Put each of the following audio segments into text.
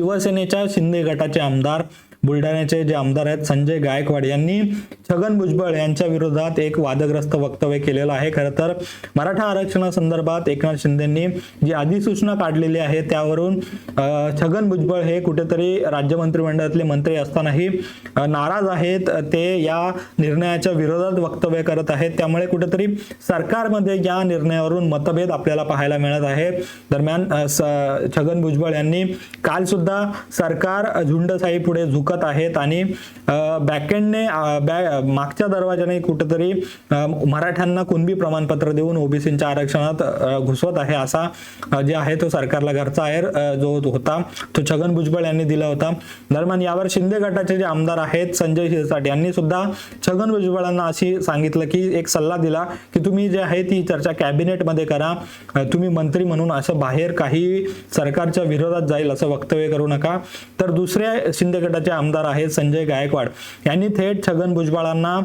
शिवसेनेच्या शिंदे गटाचे आमदार बुलढाण्याचे जे आमदार आहेत संजय गायकवाड यांनी छगन भुजबळ यांच्या विरोधात एक वादग्रस्त वक्तव्य केलेलं आहे. खरं तर मराठा आरक्षणासंदर्भात एकनाथ शिंदेंनी जी अधिसूचना काढलेली आहे त्यावरून छगन भुजबळ हे कुठेतरी राज्य मंत्रिमंडळातले मंत्री असतानाही नाराज आहेत. ते या निर्णयाच्या विरोधात वक्तव्य करत आहेत. त्यामुळे कुठेतरी सरकारमध्ये या निर्णयावरून मतभेद आपल्याला पाहायला मिळत आहे. दरम्यान स- छगन भुजबळ यांनी काल सुद्धा सरकार झुंडसाई पुढे झुक चुकत आहेत आणि बॅकेंडने बॅ मागच्या दरवाजाने कुठेतरी मराठ्यांना कुणबी प्रमाणपत्र देऊन ओबीसींच्या आरक्षणात घुसवत आहे असा जे आहे तो सरकारला घरचा आहेर जो होता तो छगन भुजबळ यांनी दिला होता. दरम्यान यावर शिंदे गटाचे जे आमदार आहेत संजय शिरसाट यांनी सुद्धा छगन भुजबळांना अशी सांगितलं की एक सल्ला दिला की तुम्ही जे आहे ती चर्चा कॅबिनेटमध्ये करा तुम्ही मंत्री म्हणून असं बाहेर काही सरकारच्या विरोधात जाईल असं वक्तव्य करू नका. तर दुसऱ्या शिंदे गटाचे आमदार आहेत संजय गायकवाड. यांनी थेट छगन भुजबळांना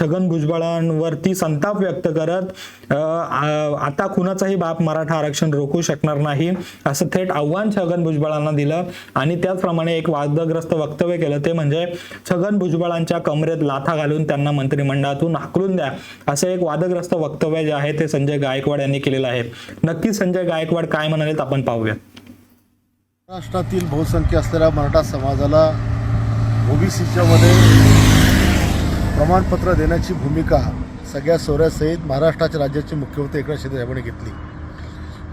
छगन भुजबळांवरती संताप व्यक्त करत आता कुणाचाही बाप मराठा आरक्षण रोखू शकणार नाही असं थेट आव्हान छगन भुजबळांना दिलं. आणि त्याचप्रमाणे एक वादग्रस्त वक्तव्य केलं ते म्हणजे छगन भुजबळांच्या कमरेत लाथा घालून त्यांना मंत्रिमंडळातून हाकलून द्या असं एक वादग्रस्त वक्तव्य जे आहे ते संजय गायकवाड यांनी केलेलं आहे. नक्की संजय गायकवाड काय म्हणालेत आपण पाहूया. महाराष्ट्रातील बहुसंख्य असलेल्या मराठा समाजाला ओबीसीच्या मध्ये प्रमाणपत्र देण्याची भूमिका सगळ्या सोऱ्यासहित महाराष्ट्राच्या राज्याचे मुख्यमंत्री एकनाथ शिंदे साहेबांनी घेतली.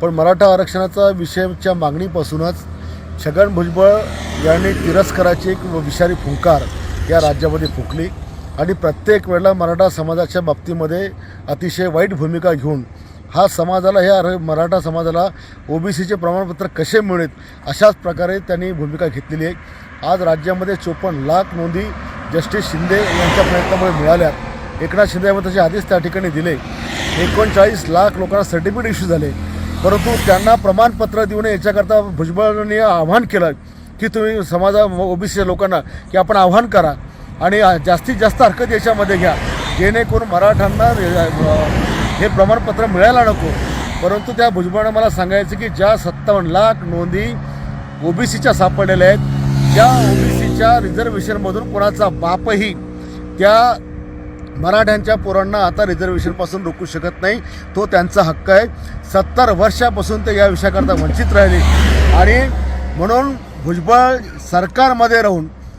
पण मराठा आरक्षणाचा विषयाच्या मागणीपासूनच छगन भुजबळ यांनी तिरस्काराची एक विषारी फुंकार या राज्यामध्ये फुकली आणि प्रत्येक वेळेला मराठा समाजाच्या बाबतीमध्ये अतिशय वाईट भूमिका घेऊन हा समाजाला ह्या मराठा समाजाला ओबीसीचे प्रमाणपत्र कसे मिळेल अशाच प्रकारे त्यांनी भूमिका घेतलेली आहे. आज राज्यामध्ये चोपन्न लाख नोंदी जस्टिस शिंदे यांच्या प्रयत्नामुळे मिळाल्या. एकनाथ शिंदे यांनी त्याचे आधीच त्या ठिकाणी दिले. एकोणचाळीस लाख लोकांना सर्टिफिकेट इश्यू झाले. परंतु त्यांना प्रमाणपत्र देऊ नये याच्याकरता भुजबळांनी आव्हान केलं की तुम्ही समाजा ओबीसीच्या लोकांना की आपण आव्हान करा आणि जास्तीत जास्त हरकत याच्यामध्ये घ्या. जेणेकरून मराठ्यांना हे प्रमाणपत्र मिळायला नको. परंतु त्या भुजबळानं मला सांगायचं की ज्या सत्तावन्न लाख नोंदी ओबीसीच्या सापडलेल्या आहेत त्या ओबीसीच्या रिझर्वेशनमधून कोणाचा बापही त्या मराठ्यांच्या पोरांना आता रिझर्वेशनपासून रोखू शकत नाही. तो त्यांचा हक्क आहे. सत्तर वर्षापासून ते या विषयाकरता वंचित राहिले. आणि म्हणून भुजबळ सरकारमध्ये राहून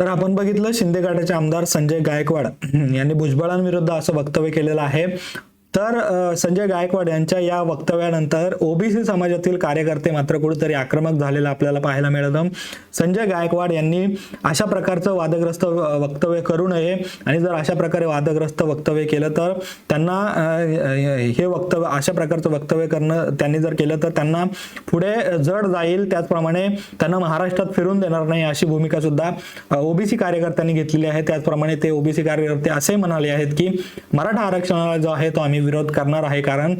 तर आपण बघितलं शिंदे गटाचे आमदार संजय गायकवाड. यांनी भुजबळांविरुद्ध असं वक्तव्य केलेलं आहे. तर संजय गायकवाड यांच्या या वक्तव्यानंतर ओबीसी समाजातील कार्यकर्ते मात्र कुठेतरी आक्रमक झालेलं आपल्याला पाहायला मिळतं. संजय गायकवाड यांनी अशा प्रकारचं वादग्रस्त व- वक्तव्य करू नये. आणि जर अशा प्रकारे वादग्रस्त वक्तव्य केलं तर त्यांना हे वक्तव्य अशा प्रकारचं वक्तव्य करणं त्यांनी जर केलं तर त्यांना पुढे जड जाईल. त्याचप्रमाणे त्यांना महाराष्ट्रात फिरून देणार नाही अशी भूमिका सुद्धा ओबीसी कार्यकर्त्यांनी घेतलेली आहे. त्याचप्रमाणे ते ओबीसी कार्यकर्ते असे म्हणाले आहेत की मराठा आरक्षणाला जो आहे तो आम्ही विरोध करणार आहे. कारण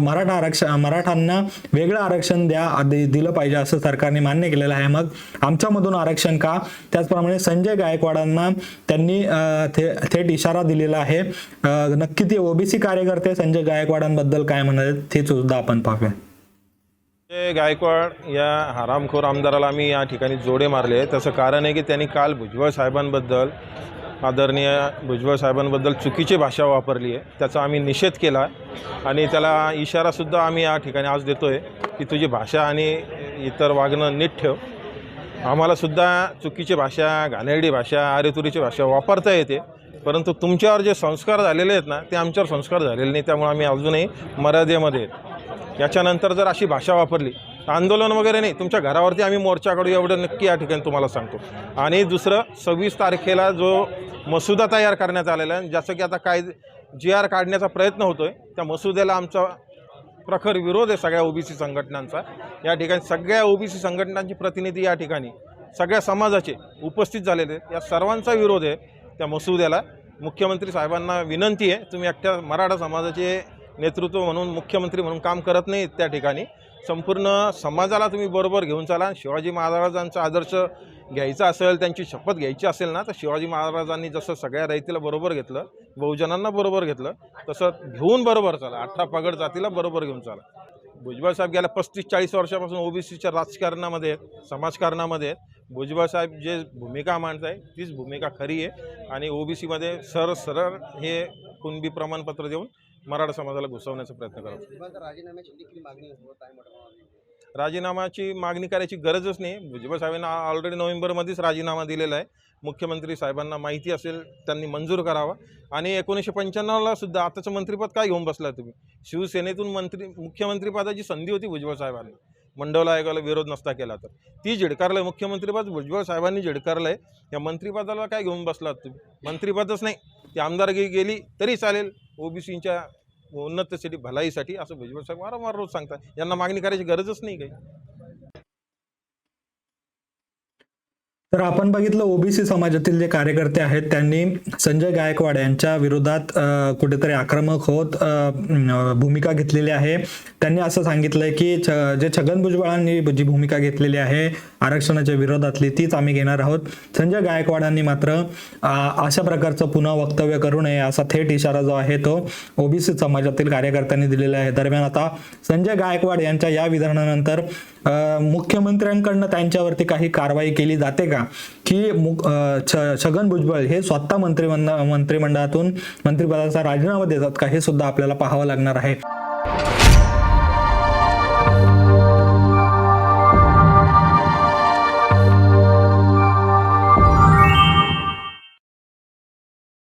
मराठा आरक्षण मराठांना वेगळं आरक्षण द्या दिलं पाहिजे असं सरकारने मान्य केलेलं आहे. मग आमच्यामधून आरक्षण का? त्याचप्रमाणे संजय गायकवाडांना त्यांनी थेट थे- थेट इशारा दिलेला आहे. नक्की ते ओबीसी कार्यकर्ते संजय गायकवाडांबद्दल काय म्हणाले ते सुद्धा आपण पाहूया. संजय गायकवाड या हरामखोर आमदाराला आम्ही या ठिकाणी जोडे मारले त्याचं कारण आहे की त्यांनी काल भुजबळ साहेबांबद्दल आदरणीय भुजबळ साहेबांबद्दल चुकीची भाषा वापरली आहे. त्याचा आम्ही निषेध केला आणि त्याला इशारासुद्धा आम्ही या ठिकाणी आज देतो आहे की तुझी भाषा आणि इतर वागणं नीट ठेव. आम्हालासुद्धा चुकीची भाषा घाणेरडी भाषा आरेतुरीची भाषा वापरता येते. परंतु तुमच्यावर जे संस्कार झालेले आहेत ना ते आमच्यावर संस्कार झालेले नाही. त्यामुळे आम्ही अजूनही मर्यादेमध्ये आहेत. याच्यानंतर जर अशी भाषा वापरली आंदोलन वगैरे नाही. तुमच्या घरावरती आम्ही मोर्चा काढू एवढं नक्की या ठिकाणी तुम्हाला सांगतो. आणि दुसरं सव्वीस तारखेला जो मसुदा तयार करण्यात आलेला आहे जसं की आता काय जी आर काढण्याचा प्रयत्न होतो आहे त्या मसुद्याला आमचा प्रखर विरोध आहे सगळ्या ओबीसी संघटनांचा. या ठिकाणी सगळ्या ओबीसी संघटनांची प्रतिनिधी या ठिकाणी सगळ्या समाजाचे उपस्थित झालेले या सर्वांचा विरोध आहे त्या मसुद्याला. मुख्यमंत्री साहेबांना विनंती आहे तुम्ही एकट्या मराठा समाजाचे नेतृत्व म्हणून मुख्यमंत्री म्हणून काम करत नाहीत त्या ठिकाणी. संपूर्ण समाजाला तुम्ही बरोबर घेऊन चाला. शिवाजी महाराजांचा आदर्श घ्यायचा असेल त्यांची शपथ घ्यायची असेल ना तर शिवाजी महाराजांनी जसं सगळ्या रयतीला बरोबर घेतलं बहुजनांना बरोबर घेतलं तसं घेऊन बरोबर चाला. अठरा पगड जातीला बरोबर घेऊन चाला. भुजबळ साहेब गेल्या पस्तीस चाळीस वर्षापासून ओबीसीच्या राजकारणामध्ये आहेत समाजकारणामध्ये आहेत. भुजबळ साहेब जे भूमिका मांडत आहे तीच भूमिका खरी आहे. आणि ओबीसीमध्ये सर सरळ हे कुणबी प्रमाणपत्र देऊन मराठा समाजाला घुसवण्याचा प्रयत्न करत राजीनाम्याची मागणी करायची गरजच नाही. भुजबळ साहेबांना ऑलरेडी नोव्हेंबरमध्येच राजीनामा दिलेला आहे. मुख्यमंत्री साहेबांना माहिती असेल त्यांनी मंजूर करावा. आणि एकोणीसशे पंच्याण्णवला सुद्धा आताचं मंत्रिपद काय घेऊन बसला तुम्ही? शिवसेनेतून मंत्री मुख्यमंत्रीपदाची संधी होती भुजबळ साहेबांना. मंडळ आयोगाला विरोध नसता केला तर. ती झिडकारलं आहे मुख्यमंत्रीपद भुजबळ साहेबांनी झिडकारलं आहे या मंत्रिपदाला काय घेऊन बसलात तुम्ही? मंत्रिपदच नाही. ती आमदारगी गेली तरी चालेल. ओबीसीच्या उन्नतीसाठी भलाईसाठी असं भुजबळ साहेब वारंवार रोज सांगतात. यांना मागणी करायची गरजच नाही काही. तर आपण बघितलं ओबीसी समाजातील जे कार्यकर्ते आहेत त्यांनी संजय गायकवाड यांच्या विरोधात कुठेतरी आक्रमक होत भूमिका घेतलेली आहे. त्यांनी असं सांगितलंय की छ- जे छगन भुजबळांनी जी भूमिका घेतलेली आहे आरक्षणाच्या विरोधातली तीच आम्ही घेणार आहोत. संजय गायकवाडांनी मात्र अशा प्रकारचं पुन्हा वक्तव्य करू नये असा थेट इशारा जो आहे तो ओबीसी समाजातील कार्यकर्त्यांनी दिलेला आहे. दरम्यान आता संजय गायकवाड यांच्या या विधानानंतर मुख्यमंत्र्यांकडनं त्यांच्यावरती काही कारवाई केली जाते का? की छ- छगन भुजबळ हे स्वतः मंत्रिमंड मंत्रिमंडळातून मंत्रिपदाचा राजीनामा देतात का? हे सुद्धा आपल्याला पाहावं लागणार आहे.